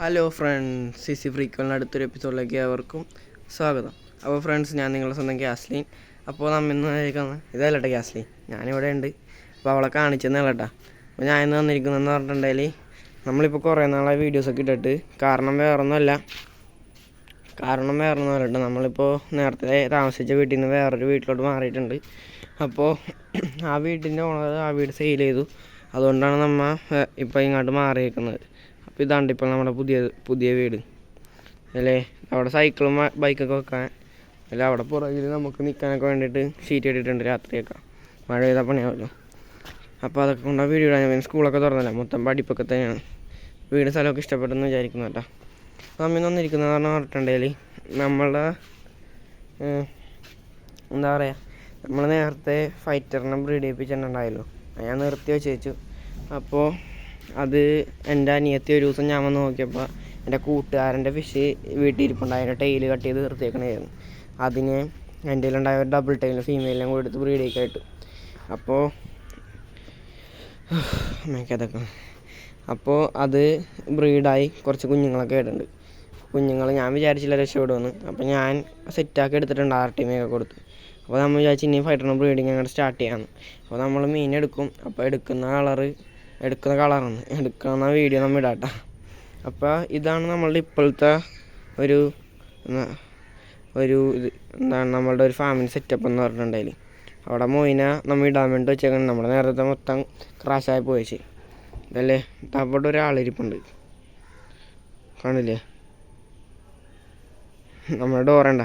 Hello friends C C ഫ്രീക്വലിന്റെ അടുത്തൊരു എപ്പിസോഡിലേക്ക് അവർക്കും സ്വാഗതം. അപ്പോൾ ഫ്രണ്ട്സ് ഞാൻ നിങ്ങളുടെ സ്വന്തം ഗ്യാസ്ലീൻ അപ്പോൾ നമ്മൾ ഇന്ന് വന്നിരിക്കുന്നത് ഇതല്ലട്ടെ ഗ്യാസ്ലീൻ ഞാനിവിടെ ഉണ്ട്. അപ്പോൾ അവളെ കാണിച്ചെന്നല്ലട്ടാ അപ്പോൾ ഞാൻ ഇന്ന് വന്നിരിക്കുന്നതെന്ന് പറഞ്ഞിട്ടുണ്ടെങ്കിൽ നമ്മളിപ്പോൾ കുറേ നാളായി വീഡിയോസൊക്കെ ഇട്ടിട്ട്. കാരണം വേറൊന്നുമല്ല. കാരണം വേറൊന്നുമല്ല കേട്ടോ നമ്മളിപ്പോൾ നേരത്തെ താമസിച്ച വീട്ടിൽ നിന്ന് വേറൊരു വീട്ടിലോട്ട് മാറിയിട്ടുണ്ട്. അപ്പോൾ ആ വീട്ടിന്റെ ഓണർ ആ വീട് സെയിൽ ചെയ്തു. അതുകൊണ്ടാണ് നമ്മൾ ഇപ്പോൾ ഇങ്ങോട്ട് മാറിയിരിക്കുന്നത് അപ്പോൾ ഇതാണ്ട് ഇപ്പോൾ നമ്മുടെ പുതിയ പുതിയ വീട്. അല്ലേ? അവിടെ സൈക്കിളും ബൈക്കൊക്കെ വെക്കാൻ. അല്ല? അവിടെ പുറകിൽ നമുക്ക് നിൽക്കാനൊക്കെ വേണ്ടിയിട്ട് ഷീറ്റ് ഇട്ടിട്ടുണ്ട് രാത്രിയൊക്കെ. മഴ പെയ്താൽ പണിയാവല്ലോ. അപ്പോൾ അതൊക്കെ കൊണ്ട് വീട് ഇടാൻ. ഞാൻ സ്കൂളൊക്കെ തുറന്നല്ല മൊത്തം പഠിപ്പൊക്കെ തന്നെയാണ്. വീട് സ്ഥലമൊക്കെ ഇഷ്ടപ്പെട്ടെന്ന് വിചാരിക്കുന്നു കേട്ടോ. അമ്മ വന്നിരിക്കുന്നത് പറഞ്ഞാൽ പറഞ്ഞിട്ടുണ്ടെങ്കിൽ നമ്മളുടെ എന്താ പറയുക നമ്മൾ നേരത്തെ ഫൈറ്ററിനെ ബ്രീഡ് ചെയ്യിപ്പിച്ചിട്ടുണ്ടായല്ലോ ഞാൻ നിർത്തി വെച്ച് വെച്ചു അപ്പോൾ അത് എന്റെ അനിയത്തി ഒരു ദിവസം ഞാൻ വന്ന് നോക്കിയപ്പോൾ എന്റെ കൂട്ടുകാരന്റെ ഫിഷ് വീട്ടിൽ ഇരിപ്പുണ്ട് അതിന്റെ ടൈൽ കട്ട് ചെയ്ത് നിർത്തിയേക്കണായിരുന്നു. അതിന് എന്റെ കയ്യിലുണ്ടായ ഒരു ഡബിൾ ടൈൽ ഫീമെയിലും കൂടെ എടുത്ത് ബ്രീഡ് ചെയ്യിക്കായിട്ട് അപ്പോൾ അമ്മയ്ക്കതൊക്കെ അപ്പോൾ അത് ബ്രീഡായി കുറച്ച് കുഞ്ഞുങ്ങളൊക്കെ ആയിട്ടുണ്ട്. കുഞ്ഞുങ്ങൾ ഞാൻ വിചാരിച്ചില്ല രക്ഷപ്പെടുമെന്ന്. അപ്പോൾ ഞാൻ സെറ്റാക്കി എടുത്തിട്ടുണ്ട് ആർ ടി ഒക്കെ കൊടുത്ത്. അപ്പോൾ നമ്മൾ വിചാരിച്ചു ഇനി ഫൈറ്ററിന് ബ്രീഡിങ് അങ്ങോട്ട് സ്റ്റാർട്ട് ചെയ്യാമെന്ന് അപ്പോൾ നമ്മൾ മീൻ എടുക്കും. അപ്പോൾ എടുക്കുന്ന കളറ് എടുക്കുന്ന കളറാണ്. എടുക്കുന്ന വീഡിയോ നമ്മൾ ഇടാട്ടോ. അപ്പോൾ ഇതാണ് നമ്മളുടെ ഇപ്പോഴത്തെ ഒരു ഒരു ഇത്. എന്താണ് നമ്മളുടെ ഒരു ഫാമിലി സെറ്റപ്പ് എന്ന് പറഞ്ഞിട്ടുണ്ടെങ്കിൽ അവിടെ മൊയിന നമ്മൾ ഇടാൻ വേണ്ടി വെച്ചേക്കണം. നമ്മുടെ നേരത്തെ മൊത്തം ക്രാഷായി പോയിച്ച്. ഇതല്ലേ? അവിടെ ഒരാളിരിപ്പുണ്ട്. കാണില്ലേ? നമ്മുടെ ഡോറ ഉണ്ട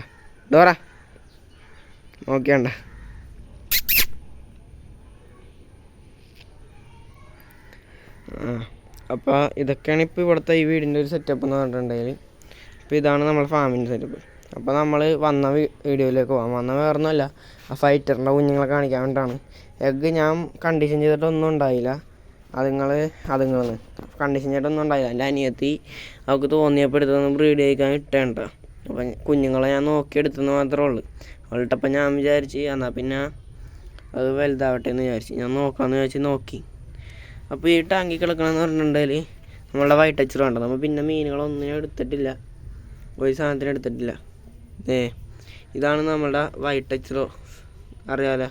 ഡോറ നോക്കിയണ്ട ആ അപ്പോൾ ഇതൊക്കെയാണ് ഇപ്പോൾ ഇവിടുത്തെ ഈ വീടിന്റെ ഒരു സെറ്റപ്പ് എന്ന് പറഞ്ഞിട്ടുണ്ടെങ്കിൽ. അപ്പോൾ ഇതാണ് നമ്മുടെ ഫാമിന്റെ സെറ്റപ്പ് അപ്പോൾ നമ്മൾ വന്ന വീഡിയോയിലേക്ക് പോകാം വന്ന വേറൊന്നുമല്ല. ആ ഫൈറ്ററിന്റെ കുഞ്ഞുങ്ങളെ കാണിക്കാൻ വേണ്ടിയിട്ടാണ് എഗ്ഗ് ഞാൻ കണ്ടീഷൻ ചെയ്തിട്ടൊന്നും ഉണ്ടായില്ല. അതുങ്ങൾ അതുങ്ങളെന്ന് കണ്ടീഷൻ ചെയ്തിട്ടൊന്നും ഉണ്ടായില്ല. എന്റെ അനിയത്തി അവൾക്ക് തോന്നിയപ്പോൾ എടുത്തൊന്ന് ബ്രീഡ് ചെയ്യിക്കാൻ ഇട്ടേണ്ട അപ്പം കുഞ്ഞുങ്ങളെ ഞാൻ നോക്കിയെടുത്തെന്ന് മാത്രമേ ഉള്ളൂ. അവളിട്ടപ്പം ഞാൻ വിചാരിച്ച് എന്നാൽ പിന്നെ അത് വലുതാവട്ടെ എന്ന് വിചാരിച്ച്. ഞാൻ നോക്കാമെന്ന് വിചാരിച്ച് നോക്കി. അപ്പോൾ ഈ ടാങ്കിൽ കിടക്കണമെന്ന് പറഞ്ഞിട്ടുണ്ടെങ്കിൽ നമ്മളുടെ വൈറ്റ് ടച്ചർ വേണ്ട. നമ്മൾ പിന്നെ മീനുകളൊന്നിനും എടുത്തിട്ടില്ല. ഒരു സാധനത്തിന് എടുത്തിട്ടില്ല. ഏ ഇതാണ് നമ്മളുടെ വൈറ്റ് ടച്ചറോ അറിയാലോ?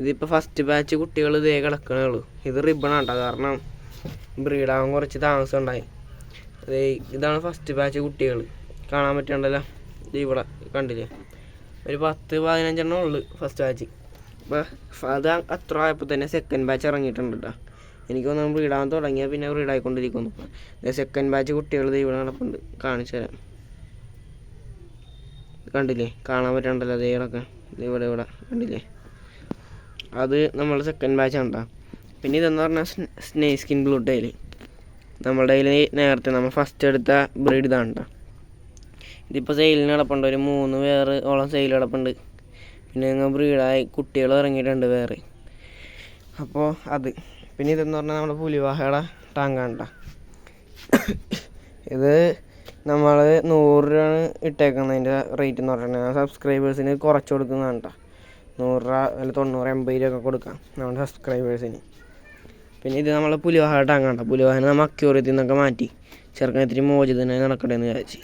ഇതിപ്പോൾ ഫസ്റ്റ് ബാച്ച് കുട്ടികൾ ഇതേ കിടക്കണേ ഉള്ളൂ. ഇത് റിബണാണ് കേട്ടോ കാരണം ബ്രീഡാകാൻ കുറച്ച് താമസം ഉണ്ടായി. അതേ ഇതാണ് ഫസ്റ്റ് ബാച്ച് കുട്ടികൾ. കാണാൻ പറ്റണ്ടല്ലോ ഇവിടെ കണ്ടില്ലേ? ഒരു പത്ത് പതിനഞ്ചെണ്ണം ഉള്ളു ഫസ്റ്റ് ബാച്ച് അപ്പോൾ അത് അത്ര ആയപ്പോൾ തന്നെ സെക്കൻഡ് ബാച്ച് ഇറങ്ങിയിട്ടുണ്ട് കേട്ടോ എനിക്ക് തോന്നുന്നു നമ്മൾ ഇടാൻ തുടങ്ങിയാൽ പിന്നെ അവർ ഇടായിക്കൊണ്ടിരിക്കുന്നു. സെക്കൻഡ് ബാച്ച് കുട്ടികൾ ഇവിടെ നടപ്പുണ്ട്. കാണിച്ചു തരാം. കണ്ടില്ലേ? കാണാൻ പറ്റണ്ടല്ലോ അതേ ദേ ഇവിടെ ഇവിടെ. കണ്ടില്ലേ? അത് നമ്മൾ സെക്കൻഡ് ബാച്ച് കണ്ടാ. പിന്നെ ഇതെന്ന് പറഞ്ഞാൽ സ്നേ സ്കിൻ ബ്ലൂ ടൈൽ നമ്മുടെ കയ്യിൽ നേരത്തെ നമ്മൾ ഫസ്റ്റ് എടുത്ത ബ്രീഡ് ഇതാണ് കേട്ടോ ഇതിപ്പോൾ സെയിലിന് കിടപ്പുണ്ട് ഒരു മൂന്ന് വേറെ ഓളം സെയിൽ കിടപ്പുണ്ട് പിന്നെ നിങ്ങൾ ബ്രീഡായി കുട്ടികൾ ഇറങ്ങിയിട്ടുണ്ട് വേറെ. അപ്പോൾ അത്. പിന്നെ ഇതെന്ന് പറഞ്ഞാൽ നമ്മുടെ പുലിവാഹയുടെ ടാങ്കാണ് ട്ടോ. ഇത് നമ്മൾ നൂറ് രൂപയാണ് ഇട്ടേക്കുന്നതിന്റെ റേറ്റ് എന്ന് പറഞ്ഞിട്ടുണ്ടെങ്കിൽ സബ്സ്ക്രൈബേഴ്സിന് കുറച്ച് കൊടുക്കുന്നതാണ് കേട്ടോ നൂറ് രൂപ അല്ല തൊണ്ണൂറ് എൺപത് രൂപ ഒക്കെ കൊടുക്കാം നമ്മുടെ സബ്സ്ക്രൈബേഴ്സിന് പിന്നെ ഇത് നമ്മൾ പുലിവാഹ ടാങ്കാണ്ട പുലിവാഹന നമ്മൾ അക്യൂറിയത്തിൽ നിന്നൊക്കെ മാറ്റി. ചെറുക്കൻ ഇത്തിരി മോചിതനായി നടക്കട്ടെ എന്ന് വിചാരിച്ച്.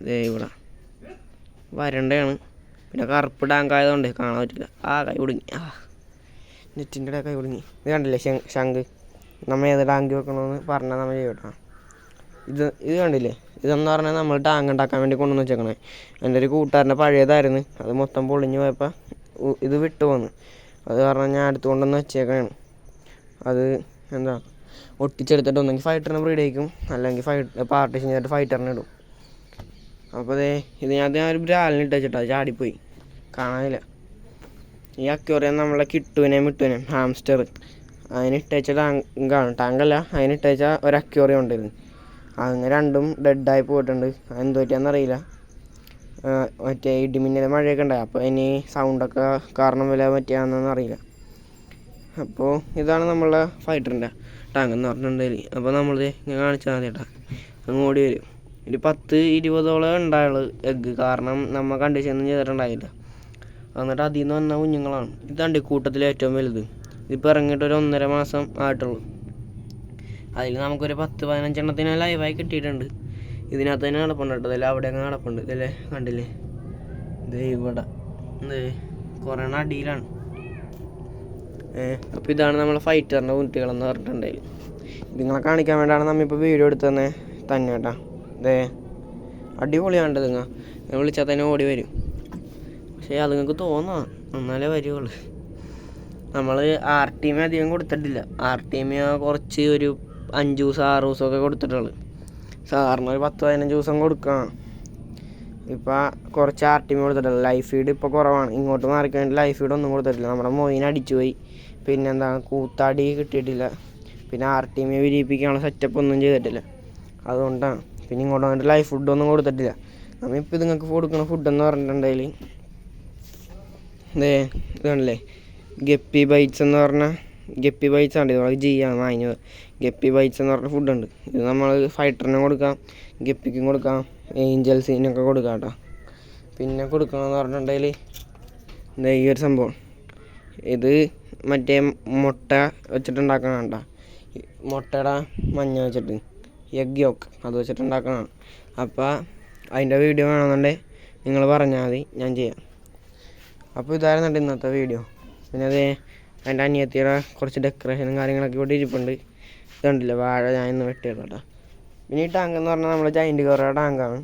ഇതേ ഇവിടെ. വരണ്ടയാണ്. പിന്നെ കറുപ്പ് ടാങ്ക് ആയതുകൊണ്ട് കാണാൻ പറ്റില്ല. ആ കൈ കൊടുങ്ങി ആ നെറ്റിന്റെ ഇടയൊക്കെ കുടുങ്ങി. ഇത് കണ്ടില്ലേ ശംഖ്? നമ്മൾ ഏത് ടാങ്ക് വെക്കണമെന്ന് പറഞ്ഞാൽ നമ്മൾ ചെയ്യട്ടോ ഇത് ഇത് കണ്ടില്ലേ? ഇതെന്ന് പറഞ്ഞാൽ നമ്മൾ ടാങ്ക് ഉണ്ടാക്കാൻ വേണ്ടി കൊണ്ടുവന്ന് വെച്ചേക്കണേ. എന്റെ ഒരു കൂട്ടുകാരന്റെ പഴയതായിരുന്നു. അത് മൊത്തം പൊളിഞ്ഞു പോയപ്പോൾ ഇത് വിട്ടു പോന്ന്. അത് കാരണം ഞാൻ അടുത്ത് കൊണ്ടുവന്ന് വെച്ചേക്കാണ് അത് എന്താ ഒട്ടിച്ചെടുത്തിട്ട് ഒന്നെങ്കിൽ ഫൈറ്ററിനെ ബ്രീഡ് അല്ലെങ്കിൽ ഫൈറ്റ് പാർട്ടീഷൻ ചെയ്തിട്ട് ഫൈറ്ററിനെ ഇടും. അപ്പോൾ അതേ ഇത് ഞാൻ ഒരു ബ്രാലിന് ഇട്ട് വെച്ചിട്ട് ചാടിപ്പോയി. കാണാനില്ല. ഈ അക്വേറിയം നമ്മളെ കിട്ടുവിനെയും മിട്ടുവിനെയും ഹാംസ്റ്റർ അതിന് ഇട്ടേച്ച ടാങ്കാണ് ടാങ്കല്ല അതിന് ഇട്ടേച്ച ഒരു അക്വേറിയം ഉണ്ടായിരുന്നു അങ്ങനെ രണ്ടും ഡെഡായി പോയിട്ടുണ്ട്. എന്തോ പറ്റിയാന്നറിയില്ല. മറ്റേ ഇടിമിന്നൽ മഴയൊക്കെ ഉണ്ടായി. അപ്പോൾ ഇനി സൗണ്ടൊക്കെ കാരണം വില പറ്റിയാണെന്നൊന്നും അറിയില്ല. അപ്പോൾ ഇതാണ് നമ്മളെ ഫൈറ്ററിന്റെ ടാങ്ക് എന്ന് പറഞ്ഞിട്ടുണ്ടെങ്കിൽ അപ്പോൾ നമ്മൾ ഇങ്ങനെ കാണിച്ചാൽ മതി കേട്ടോ. അങ്ങ് ഓടി വരും. ഒരു പത്ത് ഇരുപതോളം ഉണ്ടായുള്ളൂ എഗ്ഗ് കാരണം നമ്മൾ കണ്ടീഷൻ ഒന്നും ചെയ്തിട്ടുണ്ടായില്ല. എന്നിട്ട് അതിൽ നിന്ന് വന്ന കുഞ്ഞുങ്ങളാണ്. ഇതാണ് ഈ കൂട്ടത്തിലെ ഏറ്റവും വലുത്. ഇതിപ്പോൾ ഇറങ്ങിയിട്ട് ഒരു ഒന്നര മാസം ആയിട്ടുള്ളൂ. അതിൽ നമുക്കൊരു പത്ത് പതിനഞ്ചെണ്ണത്തിന് ലൈവായി കിട്ടിയിട്ടുണ്ട്. ഇതിനകത്ത് തന്നെ നടപ്പുണ്ട് കേട്ടോ. ഇതിൽ അങ്ങ് നടപ്പുണ്ട്. ഇതല്ലേ കണ്ടില്ലേ? ഇത് ഇവിടെ. ഇത് കുറേ അടിയിലാണ്. അപ്പോൾ ഇതാണ് നമ്മളെ ഫൈറ്ററിന്റെ കുട്ടികളെന്ന് പറഞ്ഞിട്ടുണ്ടെങ്കിൽ. ഇതിങ്ങളെ കാണിക്കാൻ വേണ്ടിയാണ് നമ്മളിപ്പോൾ വീഡിയോ എടുത്തു തന്നെ തന്നെ കേട്ടാ ഇതേ അടിപൊളിയാണ് നിങ്ങൾ വിളിച്ചാൽ തന്നെ ഓടി വരും. പക്ഷേ അത് നിങ്ങൾക്ക് തോന്നാം. എന്നാലേ വരികയുള്ളൂ നമ്മൾ ആർ ടി എം അധികം കൊടുത്തിട്ടില്ല. ആർ ടി എം കുറച്ച് ഒരു അഞ്ച് ദിവസം ആറ് ദിവസമൊക്കെ കൊടുത്തിട്ടുള്ളൂ. സാറിന് ഒരു പത്ത് പതിനഞ്ച് ദിവസം കൊടുക്കണം ഇപ്പം കുറച്ച് ആർ ടി എം കൊടുത്തിട്ടില്ല ലൈഫ് ഫീഡ് ഇപ്പോൾ കുറവാണ്. ഇങ്ങോട്ട് മാറിക്കഴിഞ്ഞാൽ ലൈഫ് ഫീഡ് ഒന്നും കൊടുത്തിട്ടില്ല. നമ്മുടെ മൊയിൻ അടിച്ചു പോയി. പിന്നെന്താ കൂത്താടി കിട്ടിയിട്ടില്ല. പിന്നെ ആർ ടി എം വിരിയിപ്പിക്കാനുള്ള സെറ്റപ്പ് ഒന്നും ചെയ്തിട്ടില്ല. അതുകൊണ്ടാണ് പിന്നെ ഇങ്ങോട്ട് വന്നിട്ട് ലൈഫ് ഫുഡൊന്നും കൊടുത്തിട്ടില്ല. നമ്മളിപ്പോൾ നിങ്ങൾക്ക് കൊടുക്കുന്ന ഫുഡെന്ന് പറഞ്ഞിട്ടുണ്ടെങ്കിൽ ഇതാണല്ലേ. ഗപ്പി ബൈറ്റ്സ് എന്ന് പറഞ്ഞാൽ ഗപ്പി ബൈറ്റ്സ് ആണ് നമ്മൾ ചെയ്യാൻ വാങ്ങിയത്. ഗപ്പി ബൈറ്റ്സ് എന്ന് പറഞ്ഞ ഫുഡുണ്ട് ഇത് നമ്മൾ ഫൈറ്ററിനും കൊടുക്കാം ഗപ്പിക്കും കൊടുക്കാം ഏഞ്ചൽസിനൊക്കെ കൊടുക്കാം കേട്ടോ. പിന്നെ കൊടുക്കണമെന്ന് പറഞ്ഞിട്ടുണ്ടെങ്കിൽ ഈ ഒരു സംഭവം. ഇത് മറ്റേ മുട്ട വെച്ചിട്ടുണ്ടാക്കണം കേട്ടോ. മുട്ടയുടെ മഞ്ഞ വെച്ചിട്ട് എഗ് യോക്ക് അത് വെച്ചിട്ടുണ്ടാക്കണം അപ്പോൾ അതിന്റെ വീഡിയോ വേണമെന്നുണ്ടെങ്കിൽ നിങ്ങൾ പറഞ്ഞാൽ മതി ഞാൻ ചെയ്യാം. അപ്പോൾ ഇതായിരുന്നു ഇതായിരുന്നുണ്ട് ഇന്നത്തെ വീഡിയോ പിന്നെ അതേ എന്റെ അനിയത്തിയുടെ കുറച്ച് ഡെക്കറേഷനും കാര്യങ്ങളൊക്കെ ഇവിടെ ഇരിപ്പുണ്ട്. ഇതുണ്ടല്ലോ വാഴ ഞാൻ ഇന്ന് വെട്ടിയിരുന്നു കേട്ടോ പിന്നെ ഈ ടാങ്ക് എന്ന് പറഞ്ഞാൽ നമ്മൾ ജൈന്റ് കവറുടെ ടാങ്കാണ്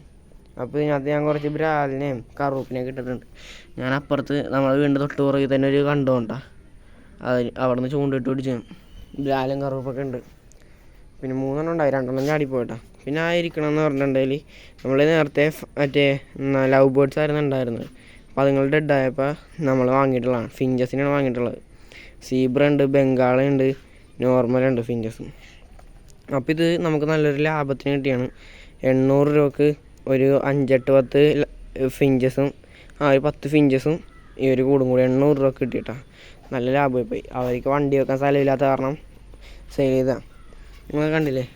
അപ്പോൾ ഇതിനകത്ത് ഞാൻ കുറച്ച് ബ്രാലിനെയും കറുപ്പിനെയും ഇട്ടിട്ടുണ്ട്. ഞാൻ അപ്പുറത്ത് നമ്മൾ വീണ്ടും തൊട്ട് പുറകിൽ തന്നെ ഒരു കണ്ടോണ്ടാ അത് അവിടെ നിന്ന് ചൂണ്ടിട്ട് പിടിച്ച് ബ്രാലും കറുപ്പൊക്കെ ഉണ്ട്. പിന്നെ മൂന്നെണ്ണം ഉണ്ടായി രണ്ടെണ്ണം ചാടിപ്പോയിട്ടാ പിന്നെ ആയിരിക്കണം എന്ന് പറഞ്ഞിട്ടുണ്ടെങ്കിൽ നമ്മൾ നേരത്തെ മറ്റേ ലവ് ബേർഡ്സ് ആയിരുന്നു ഉണ്ടായിരുന്നത്. അപ്പോൾ അതുങ്ങൾ ഡെഡായപ്പോൾ നമ്മൾ വാങ്ങിയിട്ടുള്ളതാണ്. ഫിഞ്ചസിനാണ് വാങ്ങിയിട്ടുള്ളത്. സീബ്ര ഉണ്ട് ബംഗാളുണ്ട് നോർമലുണ്ട് ഫിഞ്ചസും അപ്പോൾ ഇത് നമുക്ക് നല്ലൊരു ലാഭത്തിന് കിട്ടിയാണ്. എണ്ണൂറ് രൂപക്ക് ഒരു അഞ്ചെട്ട് പത്ത് ഫിഞ്ചസും ആ ഒരു പത്ത് ഫിഞ്ചസും ഈ ഒരു കൂടും കൂടി എണ്ണൂറ് രൂപ കിട്ടിയിട്ടാ. നല്ല ലാഭമായി പോയി അവർക്ക് വണ്ടി വെക്കാൻ സ്ഥലമില്ലാത്ത കാരണം സെയിൽ ചെയ്താ. നിങ്ങൾ കണ്ടില്ലേ?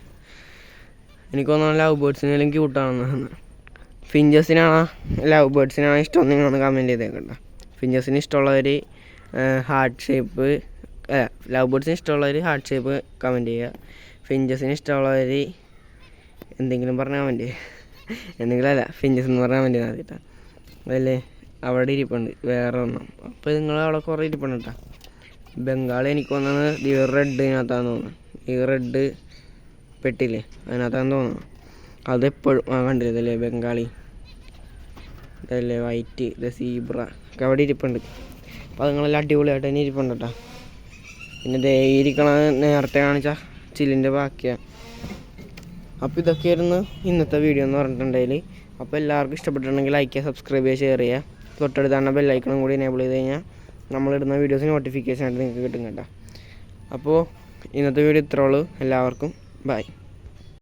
എനിക്ക് തോന്നുന്നു ലവ് ബേർഡ്സിനെല്ലാം ക്യൂട്ടാണെന്ന് ഫിഞ്ചസിനാണോ ലവ് ബേർഡ്സിനാണോ ഇഷ്ടം നിങ്ങളൊന്ന് കമന്റ് ചെയ്തേക്കണ്ട ഫിഞ്ചസിന് ഇഷ്ടമുള്ളവർ ഹാർട്ട് ഷേപ്പ് ലവ് ബേർഡ്സിന് ഇഷ്ടമുള്ളവർ ഹാർട്ട് ഷേപ്പ് കമന്റ് ചെയ്യുക. ഫിഞ്ചസിന് ഇഷ്ടമുള്ളവർ എന്തെങ്കിലും പറഞ്ഞാൽ കമന്റ് എന്തെങ്കിലും അല്ല ഫിഞ്ചസ് എന്ന് പറഞ്ഞാൽ മതി അതല്ലേ? അവിടെ ഇരിപ്പുണ്ട് വേറെ ഒന്നും. അപ്പോൾ നിങ്ങൾ അവിടെ കുറേ ഇരിപ്പുണ്ട് കേട്ടോ ബംഗാളി എനിക്ക് വന്നത് ഈ റെഡിനകത്താന്ന് തോന്നുന്നു. ഈ റെഡ് പെട്ടില്ലേ അതിനകത്താന്ന് തോന്നുന്നു. അതെപ്പോഴും ആ കണ്ടില്ലേ ബംഗാളി? ഇതല്ലേ വൈറ്റ് ഇത് സീബ്ര ഒക്കെ അവിടെ ഇരിപ്പുണ്ട്. അപ്പോൾ അതുങ്ങളെല്ലാം അടിപൊളിയായിട്ട് തന്നെ ഇരിപ്പുണ്ട് കേട്ടോ പിന്നെ ദേ നേരത്തെ കാണിച്ച ചില്ലിന്റെ ബാക്കിയാണ് അപ്പോൾ ഇതൊക്കെയായിരുന്നു ഇന്നത്തെ വീഡിയോ എന്ന് പറഞ്ഞിട്ടുണ്ടെങ്കിൽ അപ്പോൾ എല്ലാവർക്കും ഇഷ്ടപ്പെട്ടിട്ടുണ്ടെങ്കിൽ ലൈക്ക് ചെയ്യുക സബ്സ്ക്രൈബ് ചെയ്യുക ഷെയർ ചെയ്യുക. തൊട്ടടുത്താണ് ബെല്ലൈക്കണം കൂടി എനേബിൾ ചെയ്ത് കഴിഞ്ഞാൽ നമ്മളിടുന്ന വീഡിയോസിന് നോട്ടിഫിക്കേഷൻ ആയിട്ട് നിങ്ങൾക്ക് കിട്ടും കേട്ടോ. അപ്പോൾ ഇന്നത്തെ വീഡിയോ ഇത്രയേ ഉള്ളൂ. എല്ലാവർക്കും ബൈ